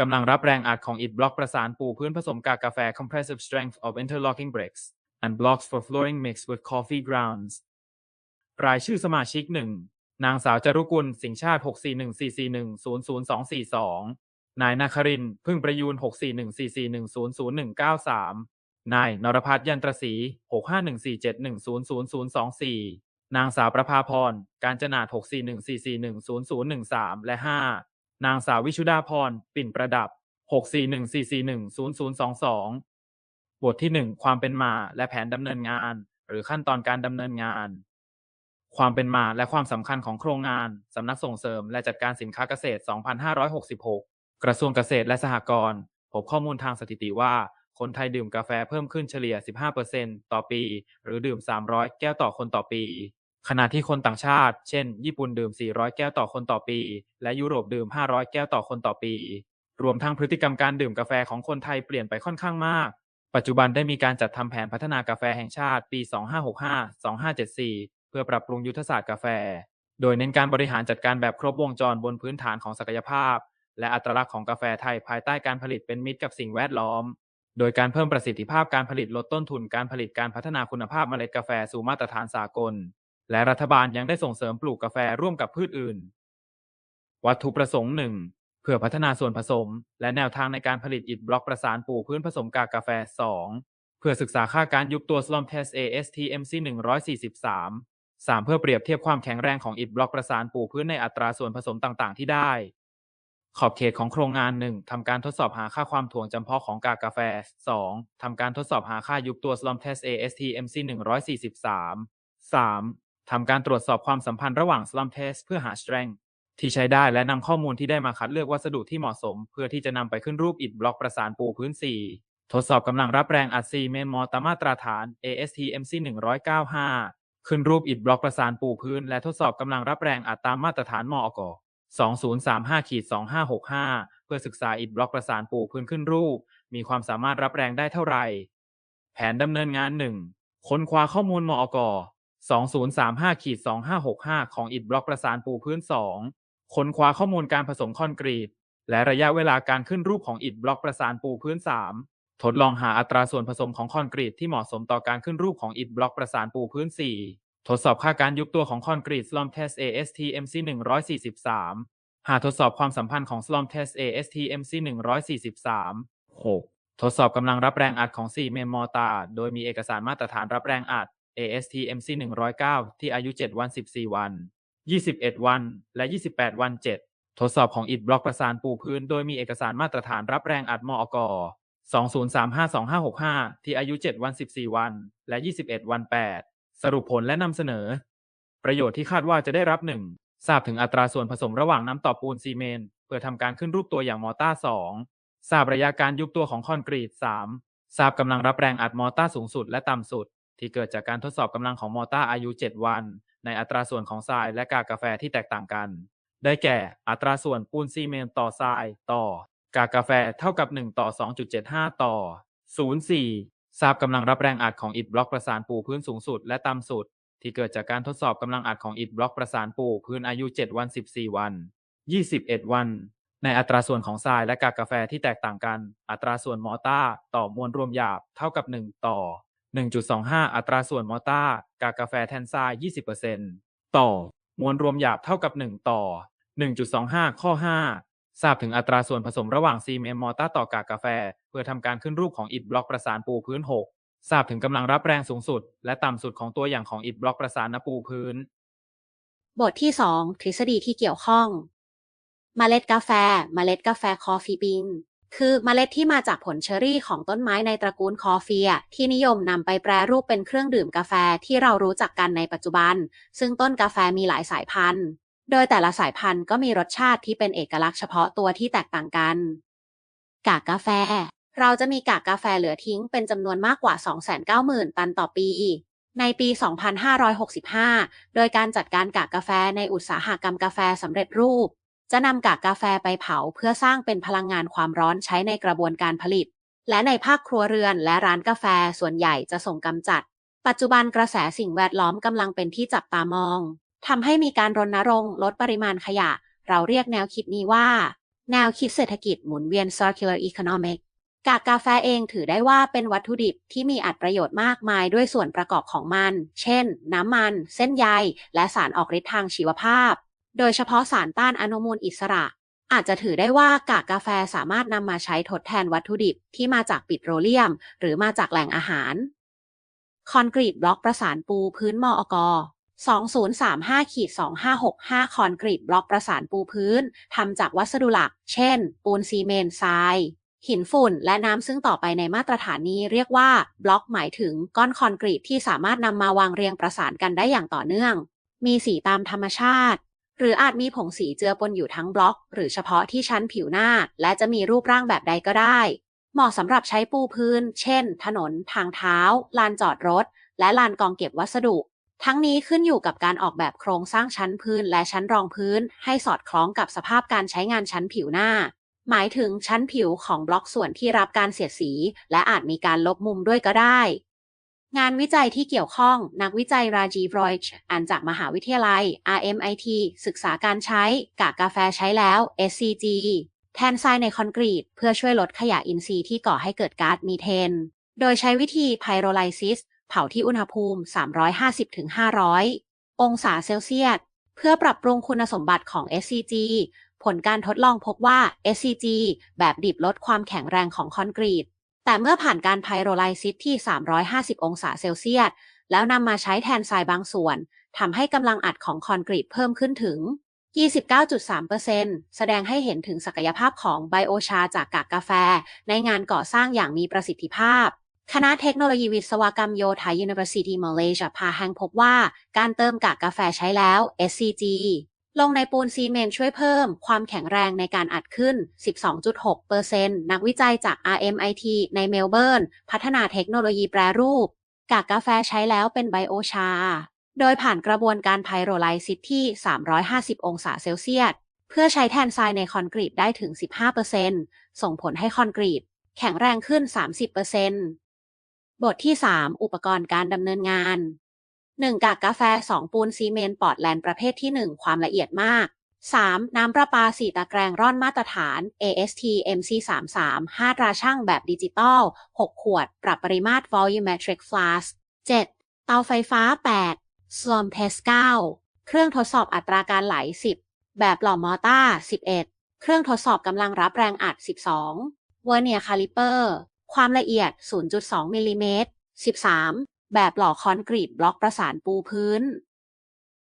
กำลังรับแรงอัดของอิฐบล็อกประสานปูพื้นผสมกากกาแฟ compressive strength of interlocking bricks and blocks for flooring mixed with coffee grounds รายชื่อสมาชิก1นางสาวจารุกุล สิงชาติ 64144100242 นายนาครินพึ่งประยูน 64144100193 นายนรพัฒน์ยันตรศรี65147100024 นางสาวประภาพร การจนาด 64144100013 และ 5 นางสาววิชุดาพร ปิ่นประดับ 641-441-0022 บทที่ 1 ความเป็นมาและแผนดำเนินงาน หรือขั้นตอนการดำเนินงาน ความเป็นมาและความสำคัญของโครงงานสำนักส่งเสริมและจัดการสินค้าเกษตร 2566 กระทรวงเกษตรและสหกรณ์พบข้อมูลทางสถิติว่า คนไทยดื่มกาแฟเพิ่มขึ้นเฉลี่ย 15%ต่อปี หรือดื่ม 300 แก้วต่อคนต่อปี ขณะที่คนต่างชาติ เช่น ญี่ปุ่นดื่ม 400 แก้วต่อคนต่อปี และยุโรปดื่ม 500 แก้วต่อคนต่อปี รวมทั้งพฤติกรรมการดื่มกาแฟของคนไทยเปลี่ยนไปค่อนข้างมาก ปัจจุบันได้มีการจัดทำแผนพัฒนากาแฟแห่งชาติปี 2565-2574 เพื่อปรับปรุงยุทธศาสตร์กาแฟ โดยเน้นการบริหารจัดการแบบครบวงจรบนพื้นฐานของศักยภาพ และอัตลักษณ์ของกาแฟไทยภายใต้การผลิตเป็นมิตรกับสิ่งแวดล้อม โดยการเพิ่มประสิทธิภาพการผลิตลดต้นทุนการผลิตการพัฒนาคุณภาพเมล็ดกาแฟสู่มาตรฐานสากล และรัฐบาลยังได้ส่งเสริมปลูกกาแฟร่วมกับพืชอื่น วัตถุประสงค์หนึ่งเพื่อพัฒนาส่วนผสม และแนวทางในการผลิตอิฐบล็อกประสานปูพื้นผสมกากกาแฟ 2 เพื่อศึกษาค่าการยุบตัว Slum Test ASTMC 143 3 เพื่อเปรียบเทียบความแข็งแรงของอิฐบล็อกประสานปูพื้นในอัตราส่วนผสมต่างๆ ที่ได้ ขอบเขตของโครงงาน 1ทำการทดสอบหาค่าความถ่วงจำเพาะของกากกาแฟ 2ทำการทดสอบหาค่ายุบตัว Slum Test ASTMC 143 3 ทำการตรวจสอบความสัมพันธ์ระหว่าง Slum Test เพื่อหา strength ที่ใช้ได้และนำข้อมูลที่ได้มาคัดเลือกวัสดุที่เหมาะสม เพื่อที่จะนำไปขึ้นรูปอิฐบล็อกประสานปูพื้น 4 ทดสอบกำลังรับแรงอัดซีเมนต์มอตามมาตรฐาน ASTMC 195 ขึ้นรูปอิฐบล็อกประสานปูพื้น และทดสอบกำลังรับแรงอัดตามมาตรฐานมอก2035-2565 เพื่อศึกษาอิฐบล็อกประสานปูพื้นขึ้นรูป มีความสามารถรับแรงได้เท่าไหร่ แผนดำเนินงาน 1 ค้นคว้าข้อมูลมอก 2035-2565 ของอิฐบล็อกประสานปูพื้น 2 ค้นคว้าข้อมูลการผสมคอนกรีต และระยะเวลาการขึ้นรูปของอิฐบล็อกประสานปูพื้น 3 ทดลองหาอัตราส่วนผสมของคอนกรีตที่เหมาะสมต่อการขึ้นรูปของอิฐบล็อกประสานปูพื้น 4 ทดสอบค่าการยุบตัวของคอนกรีต Slum Test ASTMC 143 หาทดสอบความสัมพันธ์ของ Slum Test ASTMC 143 6 ทดสอบกำลังรับแรงอัดของ 4 เมนมอตาโดยมีเอกสารมาตรฐานรับแรงอัด ASTMC 109 ที่อายุ 7 วัน 14 วัน 21 วัน และ 28 วัน 7 ทดสอบของอิฐบล็อกประสานปูพื้น โดยมีเอกสารมาตรฐานรับแรงอัดมอกอ2035-2565 ที่อายุ 7 วัน 14 วัน และ 21 วัน 8 สรุปผลและนำเสนอ ประโยชน์ที่คาดว่าจะได้รับ 1. ทราบถึงอัตราส่วนผสมระหว่างน้ำต่อปูนซีเมนต์เพื่อทำการขึ้นรูปตัวอย่างมอต้า 2 ทราบระยะการยุบตัวของคอนกรีต 3 ทราบกำลังรับแรงอัดมอต้าสูงสุดและต่ำสุด ที่เกิดจากการทดสอบกำลังของมอต้าอายุ 7 วัน ในอัตราส่วนของทรายและกากกาแฟที่แตกต่างกัน ได้แก่อัตราส่วนปูนซีเมนต์ต่อทรายต่อ กากกาแฟเท่ากับ 1 ต่อ 2.75 ต่อ 04 ทราบกำลังรับแรงอัดของอิฐบล็อกประสานปูพื้นสูงสุดและต่ำสุด ที่เกิดจากการทดสอบกำลังอัดของอิฐบล็อกประสานปูพื้นอายุ 7 วัน 14 วัน 21 วันในอัตราส่วนของทรายและกากกาแฟที่แตกต่างกัน อัตราส่วนมอต้าต่อมวลรวมหยาบเท่ากับ 1 ต่อ 1.25 อัตราส่วนมอต้ากากาแฟแทนทราย20%ต่อ มวลรวมหยาบเท่ากับ 1 ต่อ 1.25 ข้อ 5 ทราบถึงอัตราส่วนผสมระหว่างซีเมนต์มอต้าต่อกากาแฟ เพื่อทำการขึ้นรูปของอิฐบล็อกประสานปูพื้น 6 ทราบถึงกำลังรับแรงสูงสุด และต่ำสุดของตัวอย่างของอิฐบล็อกประสานนปูพื้น บทที่ 2 ทฤษฎีที่เกี่ยวข้องเมล็ดกาแฟเมล็ดกาแฟคอฟฟีบีน คือเมล็ดที่มาจากผลเชอร์รี่ของต้นไม้ในตระกูลคอฟฟีย ที่นิยมนำไปแปรรูปเป็นเครื่องดื่มกาแฟที่เรารู้จักกันในปัจจุบัน ซึ่งต้นกาแฟมีหลายสายพันธุ์ โดยแต่ละสายพันธุ์ก็มีรสชาติที่เป็นเอกลักษณ์เฉพาะตัวที่แตกต่างกัน กากกาแฟ เราจะมีกากกาแฟเหลือทิ้งเป็นจำนวนมากกว่า 290,000 ตันต่อปีในปี 2565 โดยการจัดการกากกาแฟในอุตสาหกรรมกาแฟสำเร็จรูป จะนำกากกาแฟไปเผาเพื่อสร้างเป็นพลังงานความร้อนใช้ในกระบวนการผลิต และในภาคครัวเรือนและร้านกาแฟส่วนใหญ่จะส่งกำจัด ปัจจุบันกระแสสิ่งแวดล้อมกำลังเป็นที่จับตามองทำให้มีการรณรงค์ลดปริมาณขยะ เราเรียกแนวคิดนี้ว่า แนวคิดเศรษฐกิจหมุนเวียน circular economic กากกาแฟเองถือได้ว่าเป็นวัตถุดิบที่มีอัตประโยชน์มากมายด้วยส่วนประกอบของมัน เช่น น้ำมัน เส้นใย และสารออกฤทธิ์ทางชีวภาพ โดยเฉพาะสารต้านอนุมูลอิสระ อาจจะถือได้ว่ากากกาแฟสามารถนำมาใช้ทดแทนวัตถุดิบที่มาจากปิโตรเลียม หรือมาจากแหล่งอาหาร คอนกรีตบล็อกประสานปูพื้นมอก2035-2565 คอนกรีตบล็อกประสานปูพื้นทำจากวัสดุหลัก เช่น ปูนซีเมนต์ทราย หินฝุ่น และน้ำซึ่งต่อไปในมาตรฐานนี้เรียกว่า บล็อกหมายถึงก้อนคอนกรีตที่สามารถนำมาวางเรียงประสานกันได้อย่างต่อเนื่อง มีสีตามธรรมชาติ หรืออาจมีผงสีเจือปนอยู่ทั้งบล็อก หรือเฉพาะที่ชั้นผิวหน้า และจะมีรูปร่างแบบใดก็ได้ เหมาะสำหรับใช้ปูพื้น เช่น ถนน ทางเท้า ลานจอดรถ และลานกองเก็บวัสดุ ทั้งนี้ขึ้นอยู่กับการออกแบบโครงสร้างชั้นพื้นและชั้นรองพื้น ให้สอดคล้องกับสภาพการใช้งานชั้นผิวหน้า หมายถึงชั้นผิวของบล็อกส่วนที่รับการเสียดสี และอาจมีการลบมุมด้วยก็ได้ งานวิจัยที่เกี่ยวข้องนักวิจัยราจีฟรอยช์อันจากมหาวิทยาลัย RMIT ศึกษาการใช้กากกาแฟใช้แล้ว SCG แทนทรายในคอนกรีต เพื่อช่วยลดขยะอินทรีย์ที่ก่อให้เกิดก๊าซมีเทน โดยใช้วิธีไพโรไลซิส เผาที่อุณหภูมิ 350-500 องศาเซลเซียส เพื่อปรับปรุงคุณสมบัติของ SCG ผลการทดลองพบว่า SCG แบบดิบลดความแข็งแรงของคอนกรีต แต่เมื่อผ่านการไพโรไลซิสที่ 350 องศาเซลเซียส แล้วนำมาใช้แทนทรายบางส่วนทำให้กำลังอัดของคอนกรีตเพิ่มขึ้นถึง 29.3%แสดงให้เห็นถึงศักยภาพของไบโอชาจากกากกาแฟ ในงานก่อสร้างอย่างมีประสิทธิภาพ คณะเทคโนโลยีวิศวกรรมโยธา University Malaysia พาแฮงพบว่า การเติมกากกาแฟใช้แล้ว SCG ลงในปูนซีเมนต์ช่วยเพิ่มความแข็งแรงในการอัดขึ้น 12.6%นักวิจัยจาก RMIT ในเมลเบิร์น พัฒนาเทคโนโลยีแปรรูป กากกาแฟใช้แล้วเป็นไบโอชา โดยผ่านกระบวนการไพโรไลซิสที่ 350 องศาเซลเซียส เพื่อใช้แทนทรายในคอนกรีตได้ถึง 15%ส่งผลให้คอนกรีต แข็งแรงขึ้น 30%บทที่ 3 อุปกรณ์การดำเนินงาน 1. กากกาแฟ 2 ปูนซีเมนต์ปอร์ตแลนด์ประเภทที่ 1 ความละเอียดมาก 3. น้ำประปา 4 ตะแกรงร่อนมาตรฐาน AST MC33 5ตราช่างแบบดิจิตอล 6 ขวด ปรับปริมาตร volumetric flask 7. เตาไฟฟ้า 8 Slom test 9 เครื่องทดสอบอัตราการไหล 10 แบบหล่อมอต้า 11 เครื่องทดสอบกำลังรับแรงอัด 12 Vernier caliper ความละเอียด 0.2มิลลิเมตร 13 แบบหล่อคอนกรีตบล็อกประสานปูพื้น